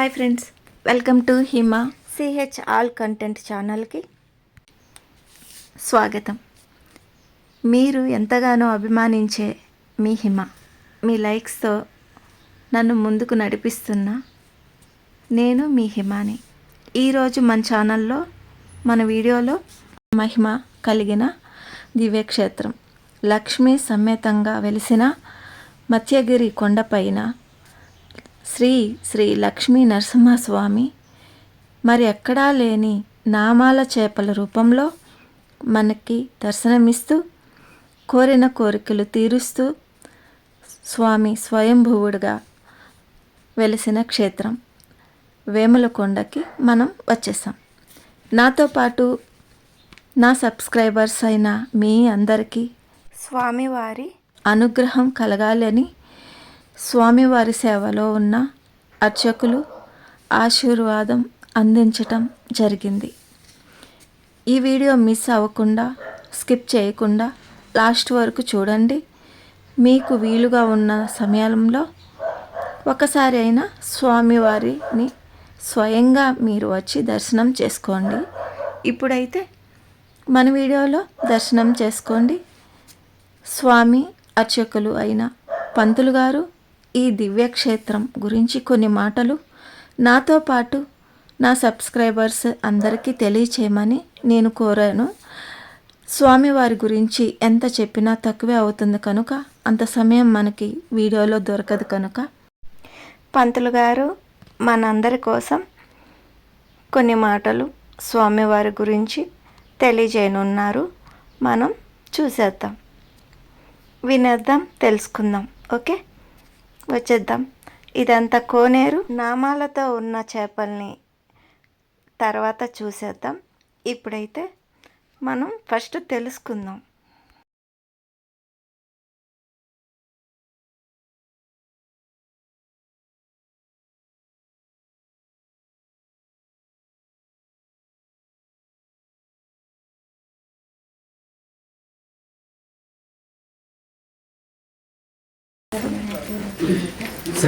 Hi friends welcome to Hima CH all content ఛానల్కి స్వాగతం. మీరు ఎంతగానో అభిమానించే మీ హిమ మీ లైక్స్తో నన్ను ముందుకు నడిపిస్తున్న నేను మీ హిమాని. ఈరోజు మన ఛానల్లో మన వీడియోలో మహిమ కలిగిన దివ్యక్షేత్రం లక్ష్మీ సమేతంగా వెలిసిన మత్స్యగిరి కొండపైన శ్రీ శ్రీ లక్ష్మీ నరసింహస్వామి. మరి ఎక్కడా లేని నామాల చేపల రూపంలో మనకి దర్శనమిస్తూ కోరిన కోరికలు తీరుస్తూ స్వామి స్వయంభువుడుగా వెలిసిన క్షేత్రం వేములకొండకి మనం వచ్చేసాం. నాతో పాటు నా సబ్స్క్రైబర్స్ అయిన మీ అందరికీ స్వామివారి అనుగ్రహం కలగాలని స్వామివారి సేవలో ఉన్న అర్చకులు ఆశీర్వాదం అందించటం జరిగింది. ఈ వీడియో మిస్ అవ్వకుండా స్కిప్ చేయకుండా లాస్ట్ వరకు చూడండి. మీకు వీలుగా ఉన్న సమయంలో ఒకసారి అయినా స్వామివారిని స్వయంగా మీరు వచ్చి దర్శనం చేసుకోండి. ఇప్పుడైతే మన వీడియోలో దర్శనం చేసుకోండి. స్వామి అర్చకులు అయిన పంతులు గారు ఈ దివ్యక్షేత్రం గురించి కొన్ని మాటలు. నాతో పాటు నా సబ్స్క్రైబర్స్ అందరికీ తెలియచేయమని నేను కోరాను. స్వామివారి గురించి ఎంత చెప్పినా తక్కువే అవుతుంది కనుక అంత సమయం మనకి వీడియోలో దొరకదు కనుక. పంతులు గారు మనందరి కోసం కొన్ని మాటలు స్వామివారి గురించి తెలియజేయనున్నారు. మనం చూసేద్దాం. వినేద్దాం తెలుసుకుందాం. ఓకే? వచ్చేద్దాం. ఇదంతా కోనేరు. నామాలతో ఉన్న చేపల్ని తర్వాత చూసేద్దాం. ఇప్పుడైతే మనం ఫస్ట్ తెలుసుకుందాం.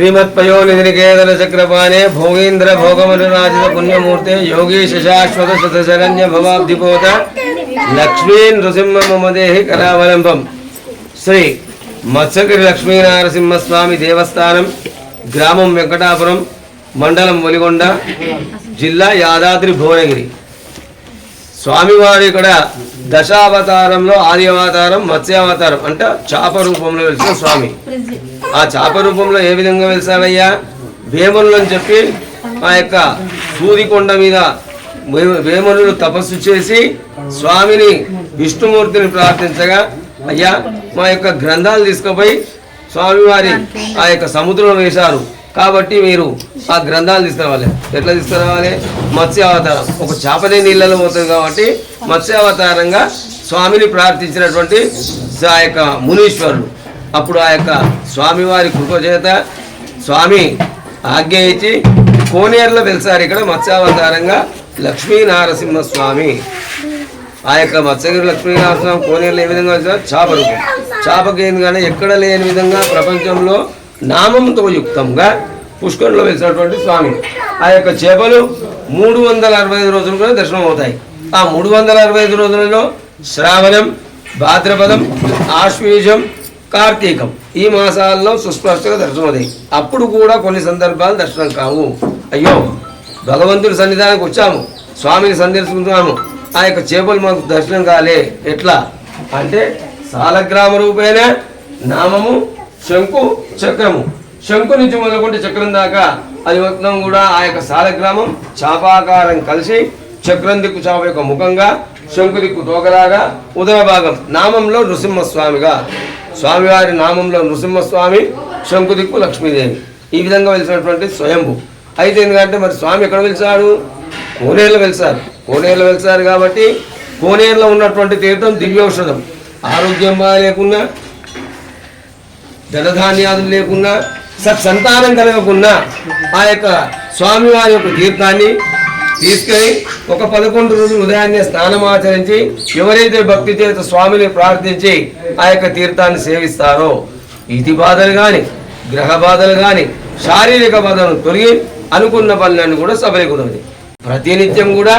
శ్రీమత్పయోనిధినికేతన చక్రపాణే భోగేంద్ర భోగమనురాజిత పుణ్యమూర్తే యోగీశ శాశ్వత శతశరణ్య భవాబ్ధిపోత లక్ష్మీ నృసింహ మమదేహి కరావలంబం శ్రీ మత్స్యగిరి లక్ష్మీనారసింహస్వామి దేవస్థానం గ్రామం వెంకటాపురం మండలం ఒలిగొండ జిల్లా యాదాద్రి భువనగిరి. స్వామివారి ఇక్కడ దశావతారంలో ఆది అవతారం మత్స్యావతారం అంటే చాప రూపంలో వెలిసిన స్వామి. ఆ చాప రూపంలో ఏ విధంగా వెలిసావయ్యా భీమనులు అని చెప్పి ఆ యొక్క సూదికొండ మీద వేమనులు తపస్సు చేసి స్వామిని విష్ణుమూర్తిని ప్రార్థించగా అయ్యా మా యొక్క గ్రంథాలు తీసుకుపోయి స్వామివారి ఆ యొక్క సముద్రంలో వేశారు. కాబట్టి మీరు ఆ గ్రంథాలు తీసుకురావాలి. ఎట్లా తీసుకురావాలి? మత్స్యావతారం. ఒక చేపనే నీళ్ళలో పోతుంది కాబట్టి మత్స్యావతారంగా స్వామిని ప్రార్థించినటువంటి ఆ యొక్క మునీశ్వరుడు అప్పుడు ఆ యొక్క స్వామివారి కృప చేత స్వామి ఆజ్ఞ ఇచ్చి కోనేరులో వెలిసారు ఇక్కడ మత్స్యావతారంగా లక్ష్మీ నారసింహ స్వామి ఆ యొక్క మత్స్యగిరి లక్ష్మీనారసింహ కోనేరులో ఏ విధంగా వచ్చారు చాప రూపం కానీ ఎక్కడ లేని విధంగా ప్రపంచంలో నామంతో యుక్తంగా పుష్కరంలో వెలిసినటువంటి స్వామి. ఆ యొక్క చేపలు మూడు వందల అరవై ఐదు రోజులు కూడా దర్శనం అవుతాయి. ఆ మూడు వందల అరవై ఐదు రోజులలో శ్రావణం భాద్రపదం ఆశ్వీజం కార్తీకం. ఈ మాసాల్లో సుస్పష్టంగా దర్శనం అప్పుడు కూడా కొన్ని సందర్భాలు దర్శనం కావు. అయ్యో భగవంతుడి సన్నిధానానికి వచ్చాము. స్వామిని సందర్శించాము ఆ యొక్క చేపలు మాకు దర్శనం కాలే. ఎట్లా? అంటే సాలగ్రామ రూపేణ నామము శంకు చక్రము. శంకు నుంచి మొదలుకుంటే చక్రం దాకా అది మొత్తం కూడా ఆ యొక్క సాలగ్రామం చాపాకారం కలిసి చక్రం దిక్కు చాప యొక్క ముఖంగా శంకు దిక్కు తోకలాగా ఉదయ భాగం నామంలో నృసింహస్వామిగా. స్వామివారి నామంలో నృసింహస్వామి శంకుదిక్కు లక్ష్మీదేవి. ఈ విధంగా వెలిసినటువంటి స్వయంభు. అయితే ఎందుకంటే మరి స్వామి ఎక్కడ వెలిసాడు? కోనేరులో వెలిసారు. కోనేరులో వెలిసారు కాబట్టి కోనేరులో ఉన్నటువంటి తీర్థం దివ్యౌషధం. ఆరోగ్యం లేకున్నా ధనధాన్యాలు లేకున్నా సత్సంతానం కలగకున్నా ఆ యొక్క స్వామివారి యొక్క తీర్థాన్ని తీసుకొని ఒక పదకొండు రోజులు ఉదయాన్నే స్నానం ఆచరించి ఎవరైతే భక్తి చేత స్వామిని ప్రార్థించి ఆ యొక్క తీర్థాన్ని సేవిస్తారో ఇది బాధలు కానీ గ్రహ బాధలు కానీ శారీరక బాధలు తొలగి అనుకున్న పనులన్నీ కూడా సఫలీకృతమైంది ప్రతినిత్యం కూడా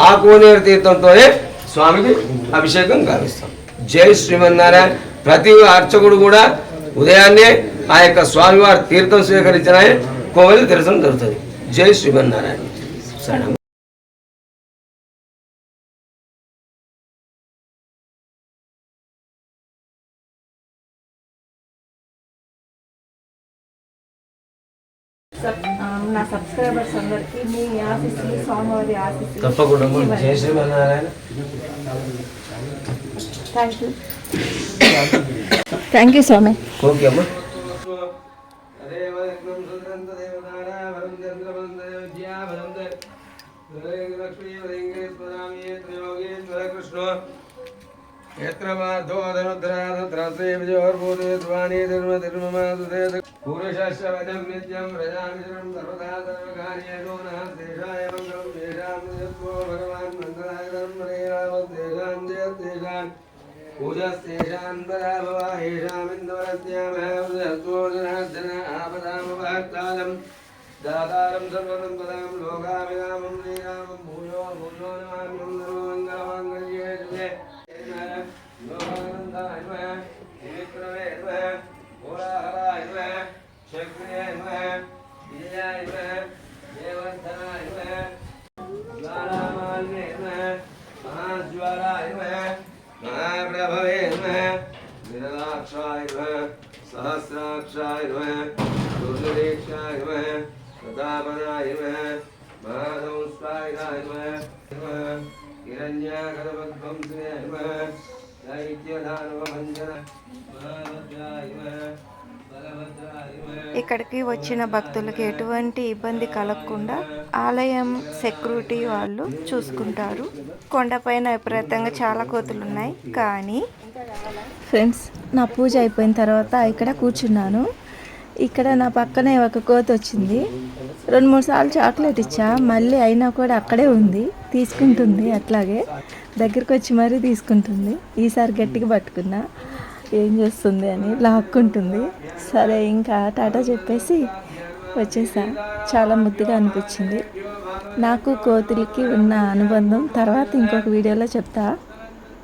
ఆ కోనేరు తీర్థంతోనే స్వామికి అభిషేకం గావిస్తాం జై శ్రీమన్నారాయణ. ప్రతి అర్చకుడు కూడా ఉదయాన్నే ఆ యొక్క స్వామివారి తీర్థం స్వీకరించిన కోవెలు దర్శనం జరుగుతుంది జై శ్రీమన్నారాయణ. శరణం. నా సబ్స్క్రైబర్స్ అందరికీ మీ ఆశీస్సులు స్వామివారి ఆశీస్సులు తప్పకుండా జై Srimannarayana thank you thank you Swamy okay అమ్మా లక్ష్మీ కృష్ణ पुरुषश्चवदं नित्यं प्रजामित्रं सर्वदा सर्वकार्येषु नास्तेषाय मङ्गलं तेषां निजत्वो भगवान् मङ्गलायनं प्रेरामं तेषां जयत्तेषां पूजस्तेषां पराभवा येषामिन्दवरस्यामहत्वो जनार्दन आपदामपहत्तालं दातारं सर्वं पदां लोकाभिरामं श्रीरामं भूयो भूयो नमामि हिरण्याकरपद्वंसने नमः दैत्यदानवभञ्जन महाभद्राय नमः बलभद्राय नमः ఇక్కడికి వచ్చిన భక్తులకి ఎటువంటి ఇబ్బంది కలగకుండా ఆలయం సెక్యూరిటీ వాళ్ళు చూసుకుంటారు కొండపైన విపరీతంగా చాలా కోతులు ఉన్నాయి కానీ ఫ్రెండ్స్ నా పూజ అయిపోయిన తర్వాత ఇక్కడ కూర్చున్నాను ఇక్కడ నా పక్కనే ఒక కోతి వచ్చింది. రెండు మూడు సార్లు చాక్లెట్ ఇచ్చా. మళ్ళీ అయినా కూడా అక్కడే ఉంది. తీసుకుంటుంది అట్లాగే. దగ్గరికి వచ్చి మరీ తీసుకుంటుంది. ఈసారి గట్టిగా పట్టుకున్నా. ఏం చేస్తుంది అని లాక్కుంటుంది. సరే ఇంకా టాటా చెప్పేసి వచ్చేసా. చాలా ముద్దుగా అనిపించింది. నాకు కోతులకి ఉన్న అనుబంధం తర్వాత ఇంకొక వీడియోలో చెప్తా.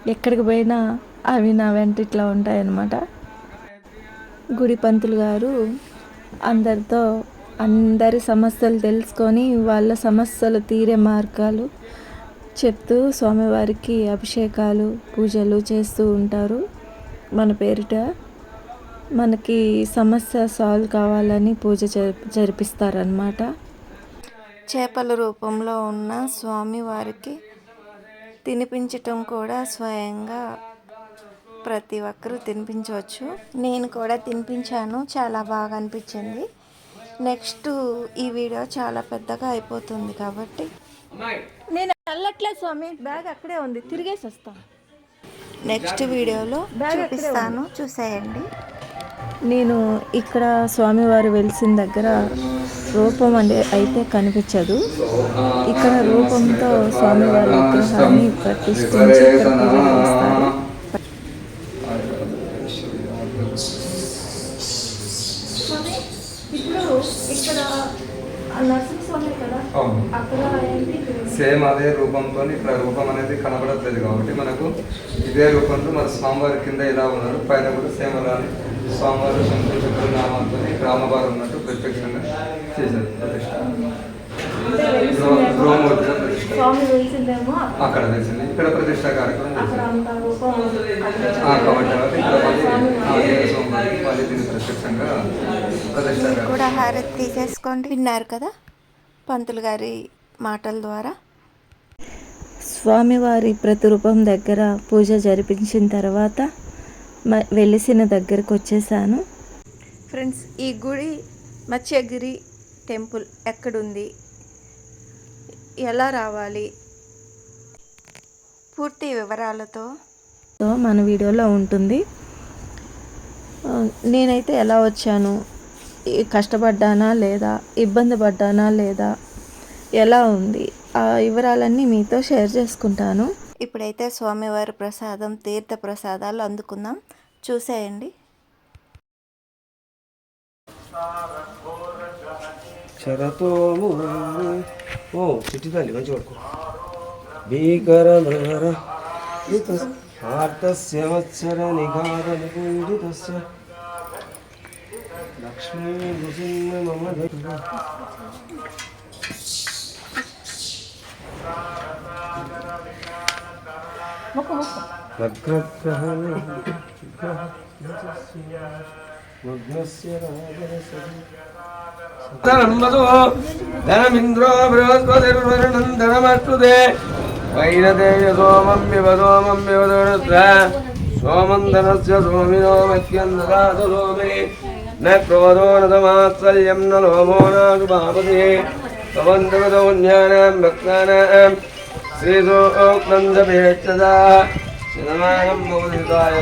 ఎక్కడికి పోయినా అవి నా వెంట ఇట్లా ఉంటాయన్నమాట. గుడి పంతులు గారు అందరితో అందరి సమస్యలు తెలుసుకొని వాళ్ళ సమస్యలు తీరే మార్గాలు చెప్తూ స్వామివారికి అభిషేకాలు పూజలు చేస్తూ ఉంటారు. మన పేరిట మనకి సమస్య సాల్వ్ కావాలని పూజ జరి- జరిపిస్తారనమాట చేపల రూపంలో ఉన్న స్వామివారికి తినిపించటం కూడా స్వయంగా ప్రతి ఒక్కరూ తినిపించవచ్చు. నేను కూడా తినిపించాను. చాలా బాగా అనిపించింది. నెక్స్ట్ ఈ వీడియో చాలా పెద్దగా అయిపోతుంది కాబట్టి. నేను వెళ్ళట్లేదు స్వామి. బ్యాగ్ అక్కడే ఉంది. తిరిగేసి వస్తాను నెక్స్ట్ వీడియోలో చూపిస్తాను. చూసేయండి. నేను ఇక్కడ స్వామివారు వెలిసిన దగ్గర రూపం అంటే అయితే కనిపించదు. ఇక్కడ రూపంతో స్వామివారి విగ్రహాన్ని ప్రతిష్ఠించి ఇక్కడ పూజలు చేస్తారు ఇప్పుడు ఇక్కడ నరసింహస్వామి కదా అవును అక్కడ ఏంటి సేమ్ అదే రూపంతో ఇక్కడ రూపం అనేది కనబడట్లేదు కాబట్టి మనకు ఇదే రూపంలో మన స్వామివారి కింద ఎలా ఉన్నారు. పైన కూడా సేమ్ అలానే స్వామివారు శంకర చక్ర నామాలతో రామవారు ఉన్నట్టు ప్రత్యక్షంగా చేశారు ప్రతిష్ట. అక్కడ. తెలిసింది ఇక్కడ ప్రతిష్ట కార్యక్రమం కాబట్టి ఇక్కడ మళ్ళీ ఆ దేవ స్వామివారికి మళ్ళీ దీన్ని ప్రత్యక్షంగా ప్రతిష్ట కూడా హారతి తీసేసుకోండి. విన్నారు కదా పంతులు గారి మాటల ద్వారా. స్వామివారి ప్రతిరూపం దగ్గర పూజ జరిపించిన తర్వాత వెలిసిన దగ్గరకు వచ్చేసాను. ఫ్రెండ్స్ ఈ గుడి మత్స్యగిరి టెంపుల్ ఎక్కడుంది? ఎలా రావాలి? పూర్తి వివరాలతో మన వీడియోలో ఉంటుంది. నేనైతే ఎలా వచ్చాను? కష్టపడ్డానా లేదా? ఇబ్బంది పడ్డానా లేదా? ఎలా ఉంది? వివరాలన్నీ మీతో షేర్ చేసుకుంటాను. ఇప్పుడైతే స్వామివారి ప్రసాదం తీర్థ ప్రసాదాలు అందుకుందాం. చూసేయండి. శరతో ఓ చిట్టి తల్లి మంచి పడుకో. భీకర మృగర ఆర్తస్య వత్సర నిఘార నికుండితస్య లక్ష్మీ నృసింహ మమ దేవ. వక్రగ్రహణ మగ్నస్య ధనమింద్రో బృహస్పతిర్వరుణం ధనమస్తుతే వైరదేయ సోమం వివ సోమం వివదరుద్ర సోమం ధనస్య సోమినో. మహ్యం దదాతు సోమే న క్రోధో న తమాత్సల్యం న లోభో నాసు పాపతి भवन्तकृतोऽन्यानां भक्तानां श्रीसोक्तं जपेक्षदा शतमानं भवदिताय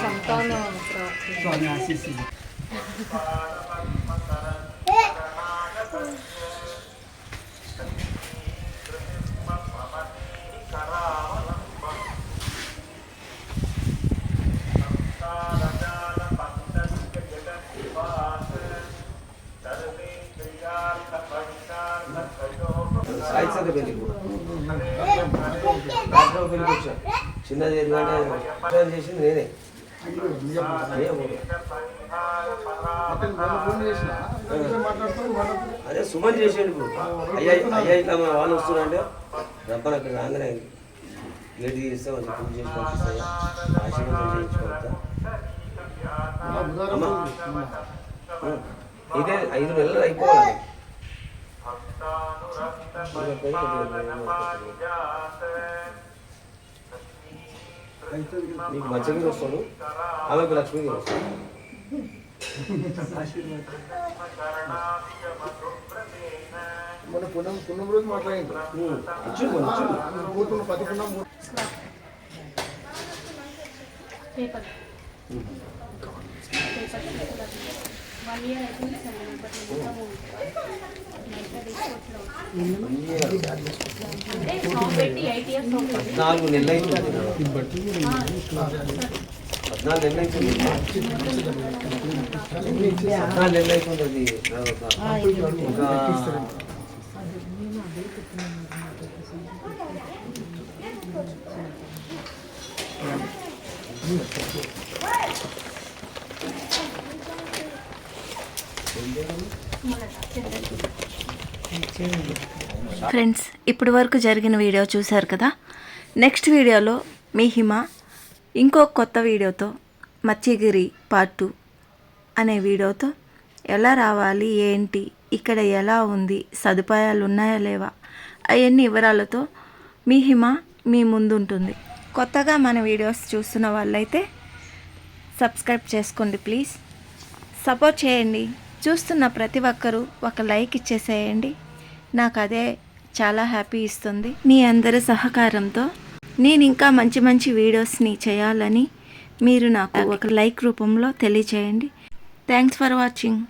ಸಂತಾನ పురుష సాయిత్సంత రాత్రి పెళ్ళికి వచ్చా చిన్నది ఎందుకంటే చేసింది నేనే. అదే సుమన్ చేసాడు ఇప్పుడు. అయ్యా అయ్యా ఇట్లా మన వాళ్ళు వస్తున్నారంటే రబ్బర్ అక్కడ రాగానే గేట్ తీస్తే మంచి పూజ చేసి పంపిస్తాయి. ఆశీర్వాదం చేయించుకోవద్దా అమ్మా ఇదే ఐదు నెలలు అయిపోవాలి. నీకు మంచిగా వస్తాడు ఆమెకు లక్ష్మికి వస్తాడు మన పుణ్యం పుణ్యం రోజు మాట్లాడింది పది పుణ్యం మరి, ఇచ్చిండు. కూతురు పది పుణ్యం పద్నాలుగు నెలలు అవుతుంది పద్నాలుగు నెలలు అవుతుంది పద్నాలుగు నెలలు అవుతుంది ఇంకా ఫ్రెండ్స్ ఇప్పటి వరకు జరిగిన వీడియో చూశారు కదా? నెక్స్ట్ వీడియోలో మీ హిమ ఇంకో కొత్త వీడియోతో మత్స్యగిరి పార్ట్ టూ అనే వీడియోతో ఎలా రావాలి ఏంటి ఇక్కడ ఎలా ఉంది సదుపాయాలు ఉన్నాయా లేవా అవన్నీ వివరాలతో మీ హిమ మీ ముందు ఉంటుంది కొత్తగా మన వీడియోస్ చూస్తున్న వాళ్ళైతే సబ్స్క్రైబ్ చేసుకోండి ప్లీజ్ సపోర్ట్ చేయండి. చూస్తున్న ప్రతి ఒక్కరూ ఒక లైక్ ఇచ్చేసేయండి. నాకు అదే చాలా హ్యాపీ ఇస్తుంది. మీ అందరి సహకారంతో నేను ఇంకా మంచి మంచి వీడియోస్ని చేయాలని మీరు నాకు ఒక లైక్ రూపంలో తెలియచేయండి. Thanks for watching.